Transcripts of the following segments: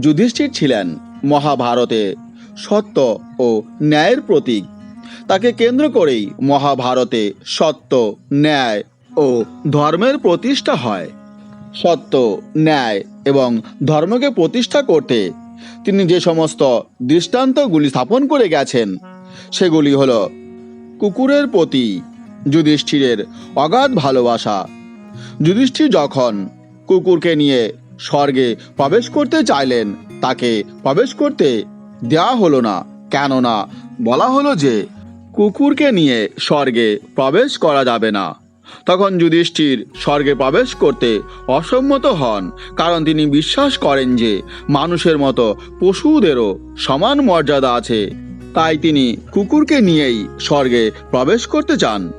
যুধিষ্ঠির ছিলেন মহাভারতে সত্য ও ন্যায়ের প্রতীক। তাকে কেন্দ্র করেই মহাভারতে সত্য, ন্যায় ও ধর্মের প্রতিষ্ঠা হয়। সত্য, ন্যায় এবং ধর্মকে প্রতিষ্ঠা করতে তিনি যে সমস্ত দৃষ্টান্তগুলি স্থাপন করে গেছেন, সেগুলি হল কুকুরের প্রতি যুধিষ্ঠিরের অগাধ ভালোবাসা। যুধিষ্ঠির যখন কুকুরকে নিয়ে স্বর্গে প্রবেশ করতে চাইলেন। তাকে প্রবেশ করতে দেওয়া হলো না। কেননা বলা হলো যে, কুকুরকে নিয়ে স্বর্গে প্রবেশ করা যাবে না। তখন যুধিষ্ঠির স্বর্গে প্রবেশ করতে অসম্মত হন, কারণ তিনি বিশ্বাস করেন যে, মানুষের মতো পশুদেরও সমান মর্যাদা আছে। তাই তিনি কুকুরকে নিয়েই স্বর্গে প্রবেশ করতে চান।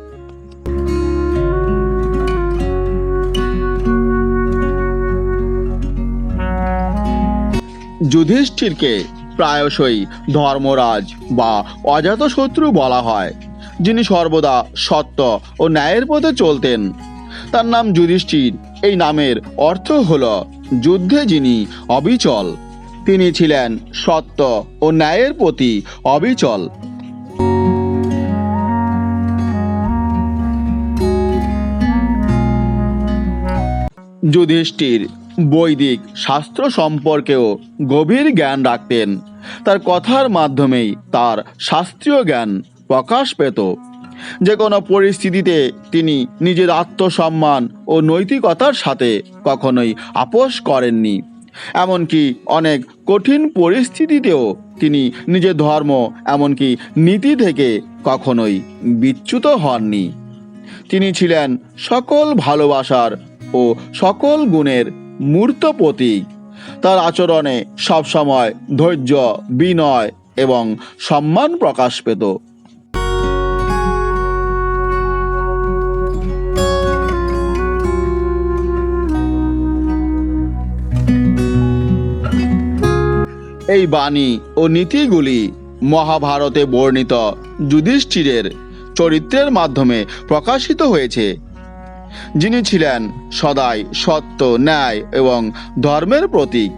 যুধিষ্ঠিরকে প্রায়শই ধর্মরাজ বা অজাতশত্রু বলা হয়, যিনি সর্বদা সত্য ও ন্যায়ের পথে চলতেন। তার নাম যুধিষ্ঠির। এই নামের অর্থ হল যুদ্ধে যিনি অবিচল, তিনি ছিলেন সত্য ও ন্যায়ের প্রতি অবিচল। যুধিষ্ঠির বৈদিক শাস্ত্র সম্পর্কেও গভীর জ্ঞান রাখতেন। তার কথার মাধ্যমেই তার শাস্ত্রীয় জ্ঞান প্রকাশ পেত। যে কোনো পরিস্থিতিতে তিনি নিজের আত্মসম্মান ও নৈতিকতার সাথে কখনোই আপোষ করেননি। এমনকি অনেক কঠিন পরিস্থিতিতেও তিনি নিজের ধর্ম এমনকি নীতি থেকে কখনোই বিচ্যুত হননি। তিনি ছিলেন সকল ভালোবাসার ও সকল গুণের মূর্ত প্রতীক। তার আচরণে সবসময় ধৈর্য, বিনয় এবং সম্মান প্রকাশ পেত। এই বাণী ও নীতিগুলি মহাভারতে বর্ণিত যুধিষ্ঠিরের চরিত্রের মাধ্যমে প্রকাশিত হয়েছে। যিনি ছিলেন সদাই সত্য ন্যায় এবং ধর্মের প্রতীক।